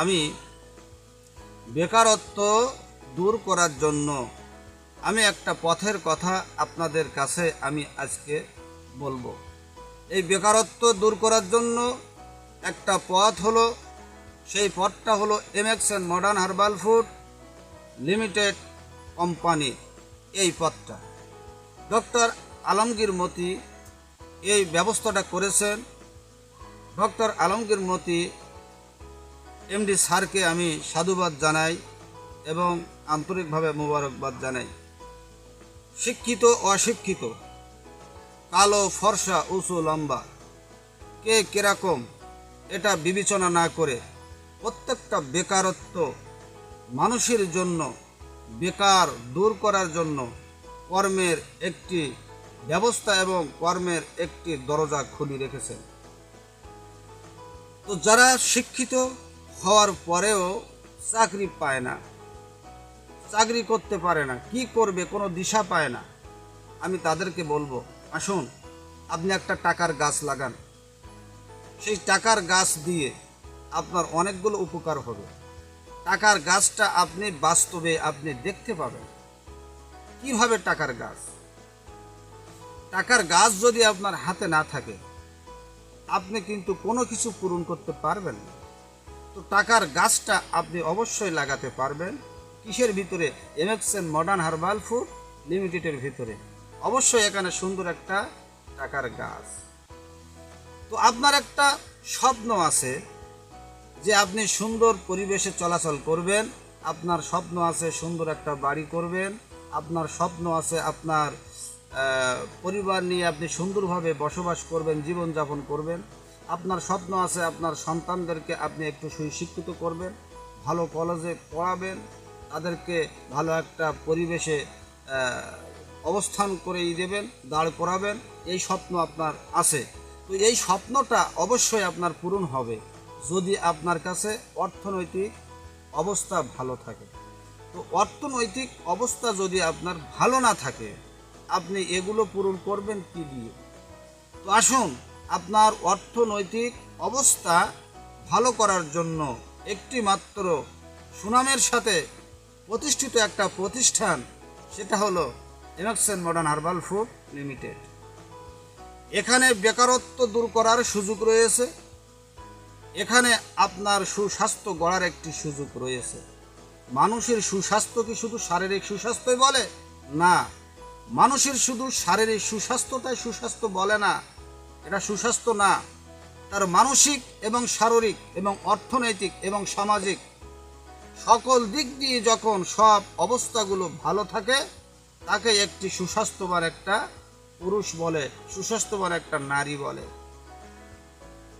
আমি বেকারত্ব দূর করার জন্য আমি একটা পথের কথা আপনাদের কাছে আমি আজকে বলব। এই বেকারত্ব দূর করার জন্য একটা পথ হলো, সেই পথটা হলো MXN modern herbal food limited company এই পথটা। ডক্টর আলমগীর মতি এই ব্যবস্থাটা করেছেন। ডক্টর আলমগীর মতি এমডি স্যারকে আমি সাধুবাদ জানাই এবং আন্তরিকভাবে মোবারকবাদ জানাই। শিক্ষিত, অশিক্ষিত, কালো, ফর্সা, উঁচু, লম্বা, কে কীরকম, এটা বিবেচনা না করে প্রত্যেকটা বেকারত্ব মানুষের জন্য, বেকার দূর করার জন্য কর্মের একটি ব্যবস্থা এবং কর্মের একটি দরজা খুলে রেখেছেন। তো যারা শিক্ষিত হওয়ার পরেও চাকরি পায় না। চাকরি করতে পারে না। কি করবে, কোনো দিশা পায় না। আমি তাদেরকে বলব, আসুন, আপনি একটা টাকার গাছ লাগান। সেই টাকার গাছ দিয়ে আপনার অনেকগুলো উপকার হবে। টাকার গাছটা আপনি বাস্তবে আপনি দেখতে পাবেন। কীভাবে টাকার গাছ? টাকার গাছ যদি আপনার হাতে না থাকে, আপনি কিন্তু কোনো কিছু পূরণ করতে পারবেন না। তো টাকার গাছটা আপনি অবশ্যই লাগাতে পারবেন। কিসের ভিতরে? এমএক্সএন মডার্ন হার্বাল ফুড লিমিটেডের ভিতরে। অবশ্যই এখানে সুন্দর একটা টাকার গাছ। তো আপনার একটা স্বপ্ন আছে যে আপনি সুন্দর পরিবেশে চলাচল করবেন। আপনার স্বপ্ন আছে সুন্দর একটা বাড়ি করবেন। আপনার স্বপ্ন আছে আপনার পরিবার নিয়ে আপনি সুন্দরভাবে বসবাস করবেন, জীবনযাপন করবেন। আপনার স্বপ্ন আছে, আপনার সন্তানদেরকে আপনি একটু সুশিক্ষিত করবেন, ভালো কলেজে পড়াবেন, তাদেরকে ভালো একটা পরিবেশে অবস্থান করেই দেবেন, দাঁড় করাবেন, এই স্বপ্ন আপনার আছে। তো এই স্বপ্নটা অবশ্যই আপনার পূরণ হবে, যদি আপনার কাছে অর্থনৈতিক অবস্থা ভালো থাকে। তো অর্থনৈতিক অবস্থা যদি আপনার ভালো না থাকে, আপনি এগুলো পূরণ করবেন কি দিয়ে? তো আসুন আপনার অর্থনৈতিক অবস্থা ভালো করার জন্য একটি মাত্র সুনামের সাথে প্রতিষ্ঠিত একটা প্রতিষ্ঠান, সেটা হলো এনক্সেন মডার্ন হার্বাল ফুড লিমিটেড এখানে বেকারত্ব দূর করার সুযোগ রয়েছে। এখানে আপনার সুস্বাস্থ্য গড়ার একটি সুযোগ রয়েছে। মানুষের সুস্বাস্থ্য কি শুধু শারীরিক সুস্বাস্থ্যই বলে? না। মানুষের শুধু শারীরিক সুস্বাস্থ্যটাই সুস্বাস্থ্য বলে না। এটা সুস্বাস্থ্য না। তার মানসিক এবং শারীরিক এবং অর্থনৈতিক এবং সামাজিক সকল দিক দিয়ে যখন সব অবস্থাগুলো ভালো থাকে, তাকে একটি সুস্বাস্থ্যবান একটা পুরুষ বলে, সুস্বাস্থ্যবান একটা নারী বলে।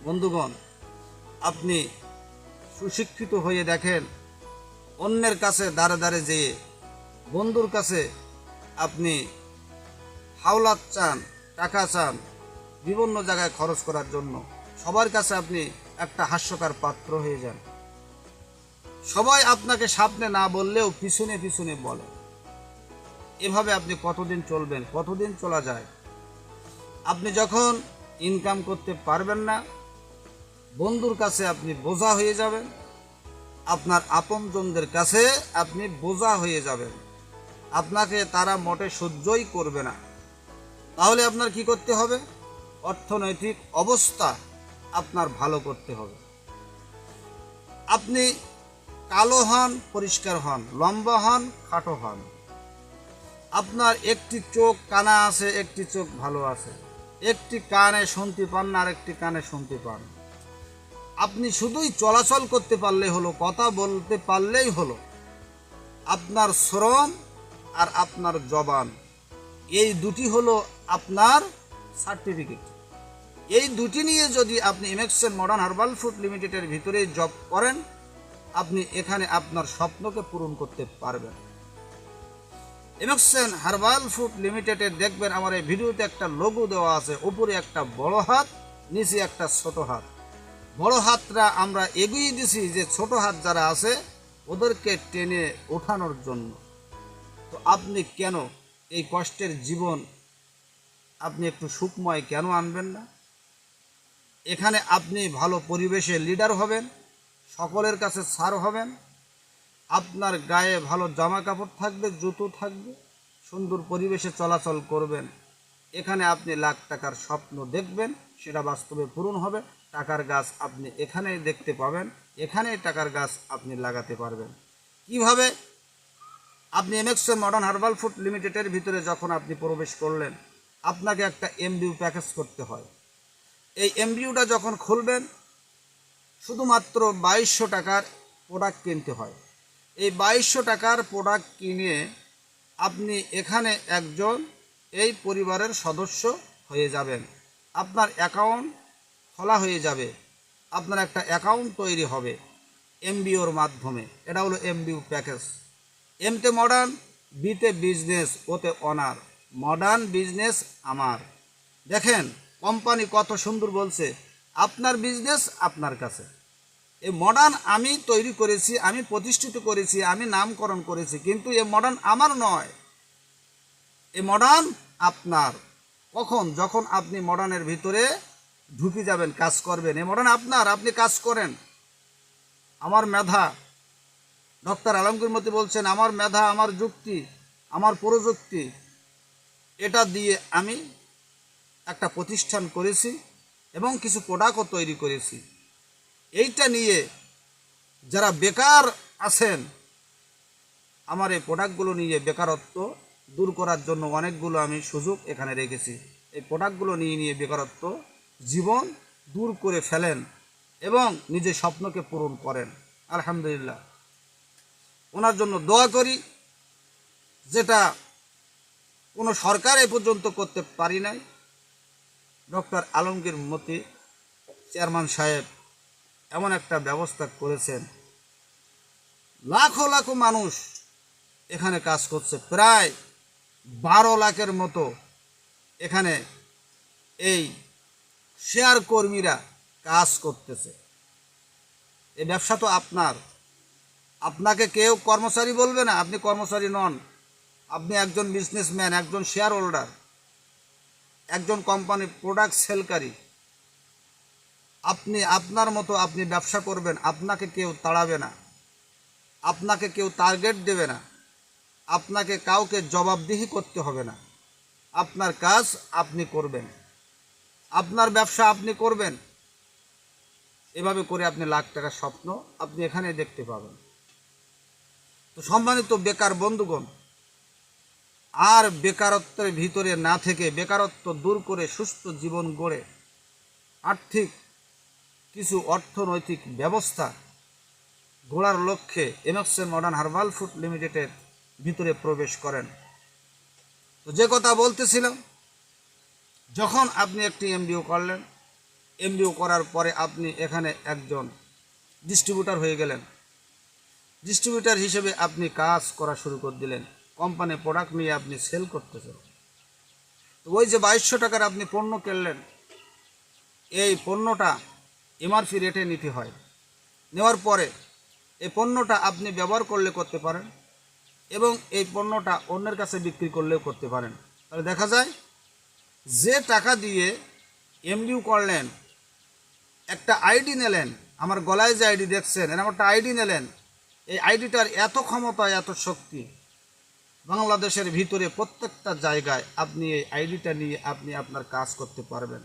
বন্ধুগণ, আপনি সুশিক্ষিত হয়ে দেখেন, অন্যের কাছে দাঁড়ে দাঁড়ে যেয়ে বন্ধুর কাছে আপনি হাওলাত চান, টাকা চান বিভিন্ন জায়গায় খরচ করার জন্য সবার কাছে আপনি একটা হাস্যকর পাত্র হয়ে যান। সবাই আপনাকে সামনে না বললেও পিছনে পিছনে বলে। এভাবে আপনি কতদিন চলবেন, কতদিন চলা যায়? আপনি যখন ইনকাম করতে পারবেন না, বন্ধুর কাছে আপনি বোঝা হয়ে যাবেন। আপনার আপনজনদের কাছে আপনি বোঝা হয়ে যাবেন। আপনাকে তারা মোটে সহ্যই করবে না। তাহলে আপনার কি করতে হবে? অর্থনৈতিক অবস্থা আপনার ভালো করতে হবে। আপনি কালো হন, পরিষ্কার হন, লম্বা হন, খাটো হন। আপনার একটি চোখ কানা আছে, একটি চোখ ভালো আছে। একটি কানে শুনতে পান না আর একটি কানে শুনতে পান। আপনি শুধুই চলাচল করতে পারলেই হলো, কথা বলতে পারলেই হলো। আপনার শ্রম আর আপনার জবান, এই দুটি হলো আপনার সার্টিফিকেট। এই দুটি নিয়ে যদি আপনি এমএক্সেন মডার্ন হার্বাল ফুড লিমিটেডের ভিতরে জব করেন, আপনি এখানে আপনার স্বপ্নকে পূরণ করতে পারবেন। এমএক্সেন হার্বাল ফুড লিমিটেডের দেখবেন আমার এই ভিডিওতে একটা লোগো দেওয়া আছে, উপরে একটা বড় হাত, নিচে একটা ছোট হাত। বড় হাতটা আমরা এগিয়ে দিছি যে ছোট হাত যারা আছে, ওদেরকে টেনে ওঠানোর জন্য। তো আপনি কেন এই কষ্টের জীবন, আপনি একটু সুখময় কেন আনবেন না? এখানে আপনি ভালো পরিবেশে লিডার হবেন, সকলের কাছে সার হবেন, আপনার গায়ে ভালো জামা কাপড় থাকবে, জুতো থাকবে, সুন্দর পরিবেশে চলাচল করবেন। এখানে আপনি লাখ টাকার স্বপ্ন দেখবেন, সেটা বাস্তবে পূরণ হবে, টাকার গাছ আপনি এখানেই দেখতে পাবেন, এখানেই টাকার গাছ আপনি লাগাতে পারবেন। কীভাবে? আপনি এমএক্সে মডার্ন হার্বাল ফুড লিমিটেডের ভিতরে যখন আপনি প্রবেশ করলেন, আপনাকে একটা এমবিউ প্যাকেজ করতে হয়। এই এমবিউটা যখন খুলবেন, শুধুমাত্র বাইশশো টাকার প্রোডাক্ট কিনতে হয়। এই বাইশশো টাকার প্রোডাক্ট কিনে আপনি এখানে একজন এই পরিবারের সদস্য হয়ে যাবেন। আপনার অ্যাকাউন্ট খোলা হয়ে যাবে। আপনার একটা অ্যাকাউন্ট তৈরি হবে এমবিওর মাধ্যমে। এটা হলো এমবিউ প্যাকেজ। এমতে মডার্ন বিতে বিজনেস ওতে অনার মডার্ন বিজনেস আমার। দেখেন কোম্পানি কত সুন্দর বলছে, আপনার বিজনেস আপনার কাছে। এই মডার্ন আমি তৈরি করেছি, আমি প্রতিষ্ঠিত করেছি, আমি নামকরণ করেছি, কিন্তু এই মডার্ন আমার নয়। এই মডার্ন আপনার। কখন? যখন আপনি মডার্নের ভিতরে ঢুকে যাবেন, কাজ করবেন। এই মডার্ন আপনার, আপনি কাজ করেন। আমার মেধা, ডক্টর আলমগীর মতি বলছেন, আমার মেধা, আমার যুক্তি, আমার প্রযুক্তি, এটা দিয়ে আমি একটা প্রতিষ্ঠান করেছি এবং কিছু প্রোডাক্টও তৈরি করেছি। এইটা নিয়ে যারা বেকার আছেন, আমার এই প্রোডাক্টগুলো নিয়ে বেকারত্ব দূর করার জন্য অনেকগুলো আমি সুযোগ এখানে রেখেছি। এই প্রোডাক্টগুলো নিয়ে নিয়ে বেকারত্ব জীবন দূর করে ফেলেন এবং নিজের স্বপ্নকে পূরণ করেন। আলহামদুলিল্লাহ। ওনার জন্য দোয়া করি, যেটা কোনো সরকার এ পর্যন্ত করতে পারি নাই। ডক্টর আলমগীর মতি, চেয়ারম্যান সাহেব এমন একটা ব্যবস্থা করেছেন। লাখো লাখো মানুষ এখানে কাজ করছে। প্রায় বারো লাখের মতো এখানে এই শেয়ার কর্মীরা কাজ করতেছে। এই ব্যবসা তো আপনার। আপনাকে কেউ কর্মচারী বলবে না, আপনি কর্মচারী নন। আপনি একজন বিজনেসম্যান একজন শেয়ার হোল্ডার একজন কোম্পানির প্রোডাক্ট সেলকারী আপনি, আপনার মতো আপনি ব্যবসা করবেন, আপনাকে কেউ তাড়াবে না। আপনাকে কেউ টার্গেট দেবে না। আপনাকে কাউকে জবাবদিহি করতে হবে না। আপনার কাজ আপনি করবেন। আপনার ব্যবসা আপনি করবেন। এভাবে করে আপনি লাখ টাকার স্বপ্ন আপনি এখানে দেখতে পাবেন। তো সম্মানিত বেকার বন্ধুগণ আর বেকারত্বের ভিতরে না থেকে বেকারত্ব দূর করে সুস্থ জীবন গড়ে। আর্থিক কিছু অর্থনৈতিক ব্যবস্থা গড়ার লক্ষ্যে এমএক্সের মডার্ন হার্বাল ফুড লিমিটেডের ভিতরে প্রবেশ করেন। তো যে কথা বলতেছিলাম, যখন আপনি একটি এমবিও করলেন এমবিও করার পরে আপনি এখানে একজন ডিস্ট্রিবিউটার হয়ে গেলেন। ডিস্ট্রিবিউটার হিসেবে আপনি কাজ করা শুরু করে দিলেন। কোম্পানি প্রোডাক্ট নিয়ে আপনি সেল করতেছেন। তো ওই যে বাইশশো টাকার আপনি পণ্য কিনলেন, এই পণ্যটা এমআরপি রেটে নিতে হয়। নেওয়ার পরে এই পণ্যটা আপনি ব্যবহার করলে করতে পারেন এবং এই পণ্যটা অন্যের কাছে বিক্রি করলেও করতে পারেন। তাহলে দেখা যায়, যে টাকা দিয়ে এমডিউ করলেন, একটা আইডি নিলেন, আমার গলায় যে আইডি দেখছেন, এরকম একটা আইডি নিলেন, এই আইডিটার এত ক্ষমতা, এত শক্তি বাংলাদেশের ভিতরে প্রত্যেকটা জায়গায় আপনি এই আইডিটা নিয়ে আপনি আপনার কাজ করতে পারবেন।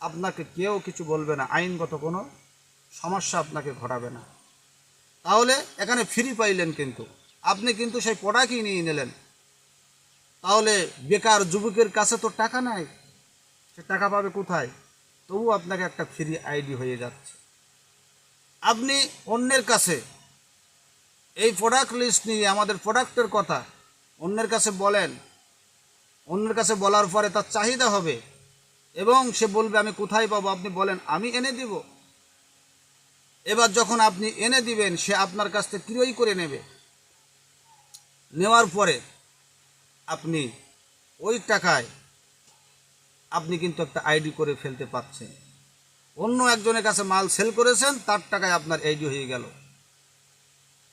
আপনাকে কেউ কিছু বলবে না, আইনগত কোনো সমস্যা আপনাকে ঘটাবে না। তাহলে এখানে ফ্রি পাইলেন কিন্তু। আপনি কিন্তু সেই প্রোডাক্টই নিয়ে নিলেন। তাহলে বেকার যুবকের কাছে তো টাকা নাই, সে টাকা পাবে কোথায়? তবু আপনাকে একটা ফ্রি আইডি হয়ে যাচ্ছে। আপনি অন্যের কাছে এই প্রোডাক্ট লিস্ট নিয়ে আমাদের প্রোডাক্টের কথা, অন্যের কাছে বলেন, অন্যের কাছে বলার পরে তার চাহিদা হবে, এবং সে বলবে, আমি কোথায় পাবো? আপনি বলেন, আমি এনে দিব। এবার যখন আপনি এনে দিবেন, সে আপনার কাছ থেকে ক্রয় করে নেবে। নেওয়ার পরে আপনি ওই টাকায় আপনি কিন্তু একটা আইডি করে ফেলতে পারছেন। অন্য একজনের কাছে মাল সেল করেছেন, তার টাকায় আপনার আইডি হয়ে গেল।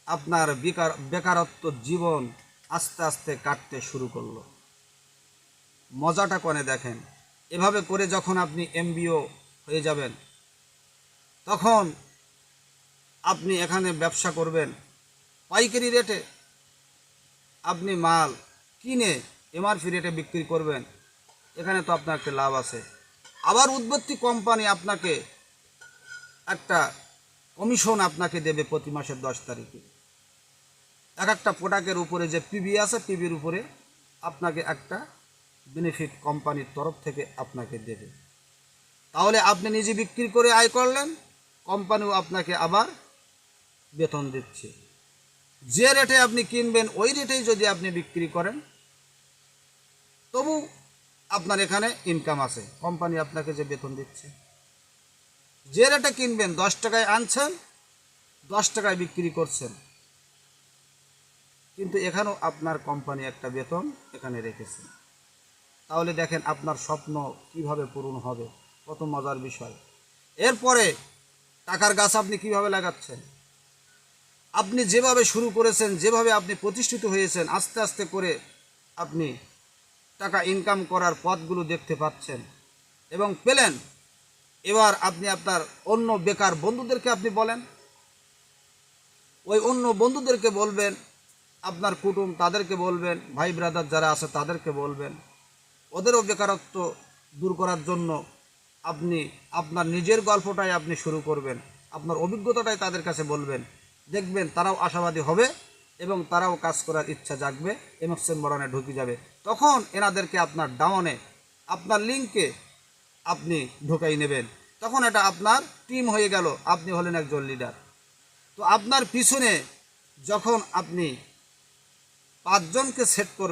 আপনার বেকার বেকারত্ব জীবন আস্তে আস্তে কাটতে শুরু করল। মজাটা কনে দেখেন, এভাবে করে যখন আপনি এমবিও হয়ে যাবেন, তখন আপনি এখানে ব্যবসা করবেন, পাইকারি রেটে আপনি মাল কিনে এমআরপি রেটে বিক্রি করবেন, এখানে তো আপনার একটা লাভ আছে। আবার উদ্বত্তি কোম্পানি আপনাকে একটা কমিশন আপনাকে দেবে প্রতি মাসের দশ তারিখে। এক একটা প্রোডাক্টের উপরে যে পিবি আছে পিবির উপরে আপনাকে একটা বেনিফিট কোম্পানির তরফ থেকে আপনাকে দেবে। তাহলে আপনি নিজে বিক্রি করে আয় করলেন কোম্পানিও আপনাকে আবার বেতন দিচ্ছে। যে রেটে আপনি কিনবেন, ওই রেটেই যদি আপনি বিক্রি করেন, তবু আপনার এখানে ইনকাম আছে কোম্পানি আপনাকে যে বেতন দিচ্ছে। যে রেটে কিনবেন, দশ টাকায় আনছেন, দশ টাকায় বিক্রি করছেন কিন্তু এখানেও আপনার কোম্পানি একটা বেতন এখানে রেখেছে। তাহলে দেখেন আপনার স্বপ্ন কীভাবে পূরণ হবে, কত মজার বিষয়। এরপরে টাকার গাছ আপনি কীভাবে লাগাচ্ছেন? আপনি যেভাবে শুরু করেছেন, যেভাবে আপনি প্রতিষ্ঠিত হয়েছেন, আস্তে আস্তে করে আপনি টাকা ইনকাম করার পথগুলো দেখতে পাচ্ছেন এবং পেলেন। এবার আপনি আপনার অন্য বেকার বন্ধুদেরকে আপনি বলেন। ওই অন্য বন্ধুদেরকে বলবেন আপনার কুটুম তাদেরকে বলবেন, ভাই ব্রাদার যারা আছে তাদেরকে বলবেন। ওদেরও বেকারত্ব দূর করার জন্য আপনি, আপনার নিজের গল্পটাই আপনি শুরু করবেন। আপনার অভিজ্ঞতাটাই তাদের কাছে বলবেন। দেখবেন তারাও আশাবাদী হবে এবং তারাও কাজ করার ইচ্ছা জাগবে এমএক্সএন বরণে ঢুকে যাবে। তখন এনাদেরকে আপনার ডাউনে আপনার লিঙ্কে আপনি ঢোকাই নেবেন। তখন এটা আপনার টিম হয়ে গেল। আপনি হলেন একজন লিডার তো আপনার পিছনে যখন আপনি পাঁচজনকে সেট করবেন